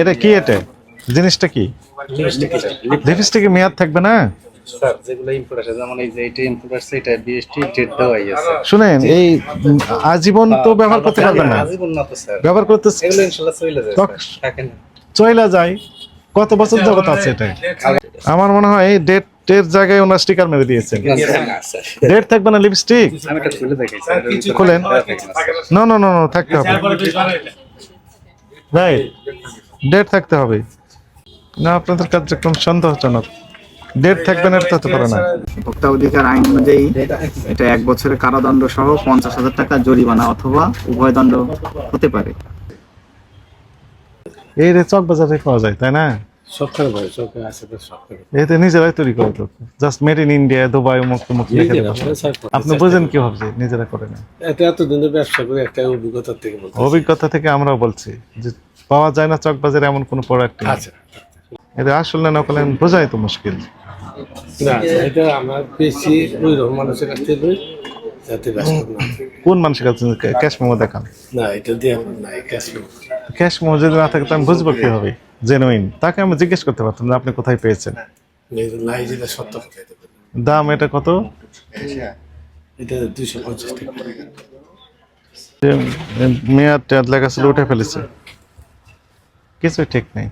এটা কি এটা? জিনিসটা কি? লিপস্টিকে মেয়াদ থাকবে না? স্যার যেগুলো ইম্পোর্ট আছে যেমন এই যে এটা ইম্পোর্ট আছে এটা বিএসটি ডেট দেওয়াই আছে। শুনেন এই আজীবন তো ব্যবহার করতে পারবেন না। আজীবন না তো স্যার। ব্যবহার করতে চইলা যায় কত বছর আছে এটা? আমার মনে হয় ডেট এর জায়গায় ওনার স্টিকার মেরে দিয়েছেন। ডেট থাকবে না লিপস্টিক খুলেন। না, না না না না থাকতে হবে। রাইট ডেট থাকতে হবে। না আপনাদের কার্যক্রম সন্দেহজনক। ডেট থাকবে না এটা হতে পারে না। ভোক্তা অধিকার আইন অনুযায়ী এটা এক বছরের কারাদণ্ড সহ পঞ্চাশ হাজার টাকা জরিমানা অথবা উভয় দণ্ড হতে পারে। এই রে চক বাজারে পাওয়া যায় তাই না? ভাই আছে তো এতে নিজেরাই তৈরি করে তো just made in India Dubai মুক্ত মুক্ত লিখে দেবো। আপনি বোঝেন কি ভাবছে নিজেরা করে না এটা এত দিনের ব্যবসা করে একটা অভিজ্ঞতা থেকে বলতে অভিজ্ঞতা থেকে আমরাও বলছি যে পাওয়া যায় না চক বাজারে এমন কোনো প্রোডাক্ট আচ্ছা। এটা আসল না বোঝাই তো মুশকিল। না এটা আমরা বেশি ওই রকম মানুষের কাছ থেকে যাতে ব্যস্ত না কোন মানুষের কাছে ক্যাশ মেমো দেখান। না এটা দিয়ে নাই ক্যাশ ক্যাশ মেমো যদি না থাকে তো আমি বুঝব কি হবে জেনুইন তাকে আমি জিজ্ঞেস করতে পারতাম যে আপনি কোথায় পেয়েছেন। নাই যেটা সত্য। দাম এটা কত? এটা দুইশো পঞ্চাশ টাকা। মেয়াদ লেখা ছিল উঠে ফেলেছে। কিছুই ঠিক নেই।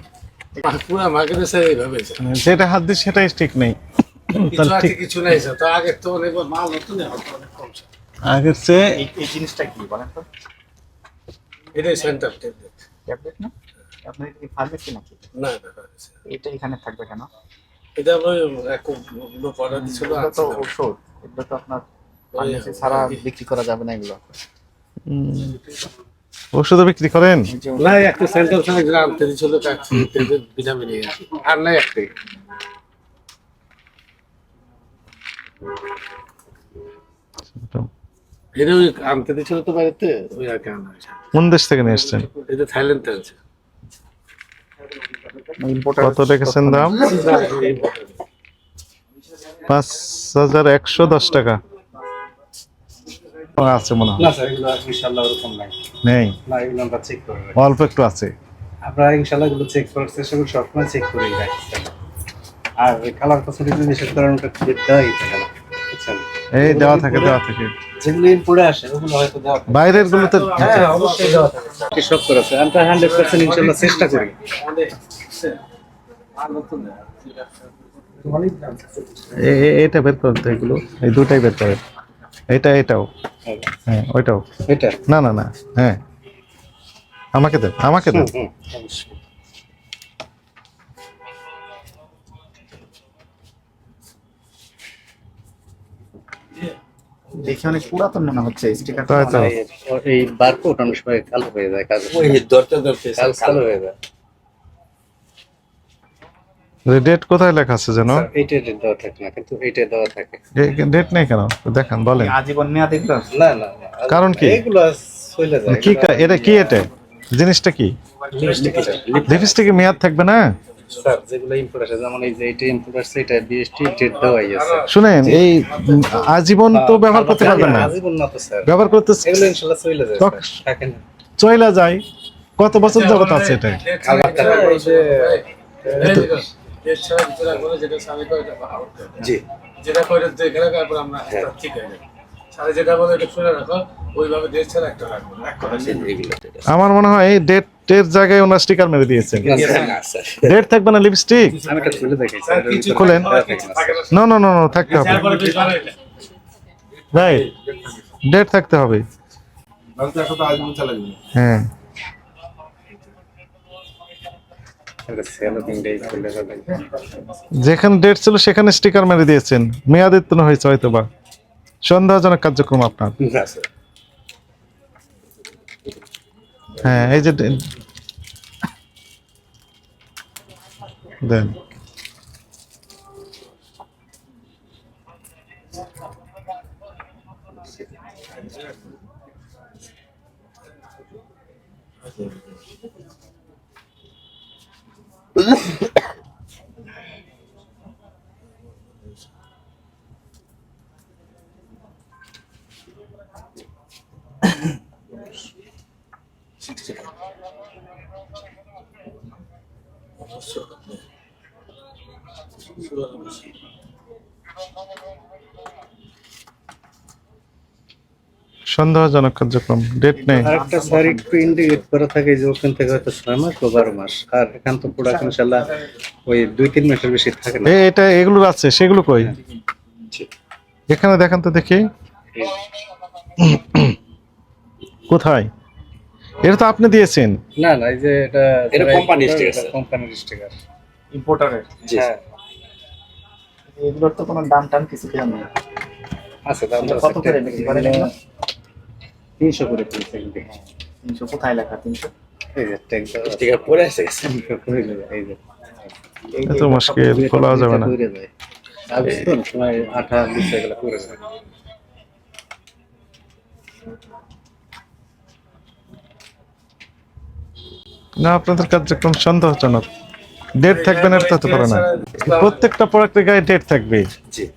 মানে যেটা হাত দিই সেটাই ঠিক নেই। কিছু কিছু নাই তো তো অনেক মাল নতুন আগের চেয়ে এই জিনিসটা কি বলেন তো? এটাই সেন্টার ট্যাবলেট ট্যাবলেট না? আপনার কি ফার্মেসি নাকি? না না না, স্যার। এটা এখানে থাকবে কেন? এটা আমরা এক লোক অর্ডার দিছিল তো ওষুধ এগুলো তো আপনার ফার্মেসি ছাড়া বিক্রি করা যাবে না এগুলো। ওষুধও বিক্রি করেন? না একটা সেন্টার থেকে গ্রাম থেকে ছিল ভিটামিন আর নাই একটাই এটা ওই আনতে দিয়েছিল তো বাড়িতে ওই আর কোন দেশ থেকে নিয়ে এসছেন? এটা থাইল্যান্ড থেকে আছে কত রেখেছেন দাম? পাঁচ হাজার একশো দশ টাকা। আছে মনে হয়? না স্যার এগুলো ইনশাআল্লাহ ওরকম নাই। নেই? না এগুলো আমরা চেক করে অল্প একটু আছে। আমরা ইনশাআল্লাহ এগুলো চেক করার চেষ্টা করি সবসময় চেক করেই রাখি আর কালার কসমেটিক বিশেষ করে দেওয়াই থাকে না এই দেওয়া থাকে দেওয়া থাকে। যেগুলো ইনপুটে আসে ওগুলো হয়তো দেওয়া থাকে। বাইরের গুলোতে হ্যাঁ অবশ্যই দেওয়া থাকে। স্যার। সব করে আছে আমরা হান্ড্রেড পার্সেন্ট ইনশাআল্লাহ চেষ্টা করি। এ- এ- এটা বের করতে এগুলো এই দুটাই বের করেন। এটা এটাও হ্যাঁ ওইটাও। এটা না না না হ্যাঁ। আমাকে দেন আমাকে দেন। হুম দেখে অনেক পুরাতন মনে হচ্ছে স্টিকার এই- বারকোড অনেক সময় কালো হয়ে যায় কাজ ধরতে ধরতে কালো কালো হয়ে যায়। ডেট কোথায় লেখা আছে যেন? স্যার, এইটা ডেট দেওয়া থাকে না কিন্তু এইটা দেওয়া থাকে। ডেট নেই কেন? দেখেন বলেন। আজীবন মেয়াদ এগুলো না না না কারণ কি? এগুলো চলে যায়। কি কা- এটা কি এটা? জিনিসটা কি? লিপস্টিক এটা লিপস্টিকে মেয়াদ থাকবে না? স্যার যেগুলো ইম্পোর্ট আছে যেমন এই যে এটা ইম্পোর্ট আছে এটা বিএসটি ডেট দেওয়াই আছে। শুনেন এই আজীবন তো ব্যবহার করতে পারবেন না। আজীবন না তো স্যার ব্যবহার করতে এগুলো ইনশাআল্লাহ চলে যায় তক- স্যার। থাকে না। চইলা জি। যেটা করে দেখে রাখো তারপর আমরা ঠিক হয়ে যাবে। আমার মনে হয় ডেট এর জায়গায় ওনার স্টিকার মেরে দিয়েছেন। ডেট থাকবে না লিপস্টিক খুলেন। না, না না না থাকতে হবে। রাইট ডেট থাকতে হবে। হ্যাঁ। যেখানে ডেট ছিল সেখানে স্টিকার মেরে দিয়েছেন। মেয়াদিত্ব হয়েছে হয়তো বা সন্দেহজনক কার্যক্রম আপনার। হ্যাঁ এই যে দেন। সন্দেহজনক কার্যক্রম ডেট নেই। আরেকটা স্যার একটু ইন্ডিকেট করা থাকে যে ওখান থেকে হয়তো ছয় মাস বা বারো মাস। আর এখান তো ইনশাল্লাহ ওই দুই তিন মাসের বেশি থাকে না। এটা এগুলো আছে সেগুলো কই? এখানে দেখান তো দেখি। কোথায়? এটা তো আপনি দিয়েছেন। না না এই যে এটা এটা। কোম্পানির স্টিকার ইম্পোর্টারের হ্যাঁ। এগুলোর তো কোনো দাম টাম কিছু দেওয়া নেই। আছে দাম এটা কত করে বিক্রি করেন এগুলো? তিনশো করে পিস এগুলি। তিনশো। কোথায় লেখা? তিনশো? এত মুশকিল খোলা যাবে আঠা এগুলো করে যায়। না আপনাদের কার্যক্রম সন্দেহজনক। ডেট থাকবে না এটা হতে পারে না। প্রত্যেকটা প্রোডাক্টের গায়ে ডেট থাকবে। জি।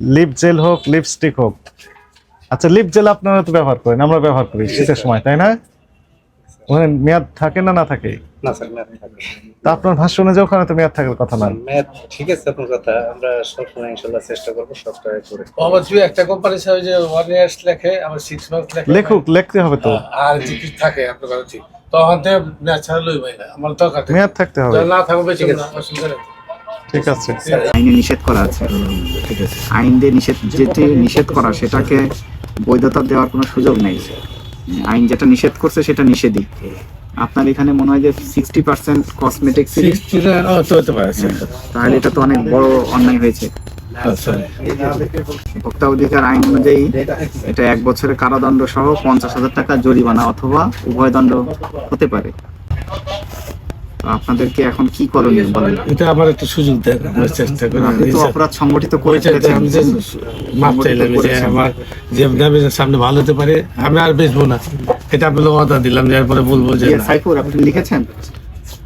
লিপ জেল হোক লিপস্টিক হোক। আচ্ছা লিপ জেল আপনারা তো ব্যবহার করেন আমরা ব্যবহার করি শীতের সময় তাই না? ওখানে মেয়াদ থাকে না না থাকে? না স্যার ম্যাথ থাকে। তা আপনার ভাষ্য অনুযায়ী ওখানে তো মেয়াদ থাকার কথা না। ম্যাথ ঠিক আছে আপনার কথা। আমরা সবসময় ইনশাল্লাহ চেষ্টা করব করে। একটা কোম্পানির সাথে যে ওয়ান ইয়ার্স লেখে আবার সিক্স মান্থ লেখে লেখুক লিখতে হবে তো। আর থাকে আপনার কথা ঠিক। তখন তো ন্যাচারাল না আমার দরকার। মেয়াদ থাকতে হবে। না থাকবে বেঁচে না অসুবিধা নেই ঠিক আছে। আইনে নিষেধ করা আছে। আইন দিয়ে নিষেধ যেটি নিষেধ করা সেটাকে বৈধতা দেওয়ার কোনো সুযোগ নেই। আইন যেটা নিষেধ করছে সেটা নিষেধই। আপনার এখানে মনে হয় যে সিক্সটি পার্সেন্ট কসমেটিক্স ও তো তাহলে এটা তো অনেক বড় অন্যায় হয়েছে। ভোক্তা অধিকার আইন অনুযায়ী এটা এক বছরের কারাদণ্ড সহ পঞ্চাশ হাজার টাকা জরিমানা অথবা উভয় দণ্ড হতে পারে। আপনাদেরকে এখন কি করণীয় বলেন? এটা আমার একটু সুযোগ দেন আমরা চেষ্টা করি। আপনি তো অপরাধ সংগঠিত করে ফেলেছেন আমি যে মাপ চাইলাম যে আমার যে সামনে ভালো হতে পারে আমি আর বেচবো না। এটা আপনাকে অর্ডার দিলাম যে এরপরে বলব যে সাইফুর আপনি লিখেছেন?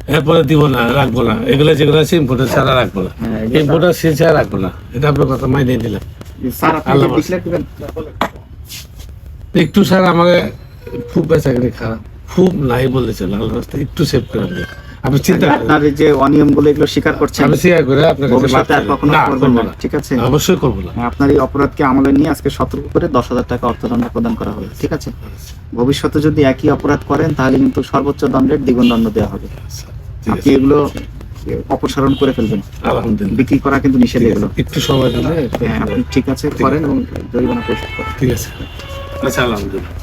এরপরে দিব না রাখব না। এগুলো যেগুলো আছে ইম্পোর্টার ছাড়া রাখব না। হ্যাঁ, ইম্পোর্টার সে ছাড়া রাখব না। এটা আপনার কথা মাইনে দিলাম। একটু স্যার আমাকে খুব বেচা খারাপ। খুব নাই বলেছে লাল আল্লাহ একটু সেভ করে আপনি চিন্তা আপনার এই যে অনিয়মগুলো এগুলো স্বীকার করছেন আমি শেয়ার করে আপনার কাছে আর কখনো করব না ঠিক আছে? অবশ্যই করব না। আপনার এই অপরাধকে আমলে নিয়ে আজকে সতর্ক করে দশ হাজার টাকা অর্থদণ্ড প্রদান করা হবে ঠিক আছে? ভবিষ্যতে যদি একই অপরাধ করেন তাহলে কিন্তু সর্বোচ্চ দণ্ডের দ্বিগুণ দণ্ড দেওয়া হবে। আপনি এগুলো অপসারণ করে ফেলবেন। আলহামদুলিল্লাহ। বিক্রি করা কিন্তু নিষেধ এগুলো। একটু সময় দিলে হ্যাঁ আপনি ঠিক আছে করেন এবং জরিমানা পরিশোধ করেন। ঠিক আছে। আচ্ছা আলহামদুলিল্লাহ।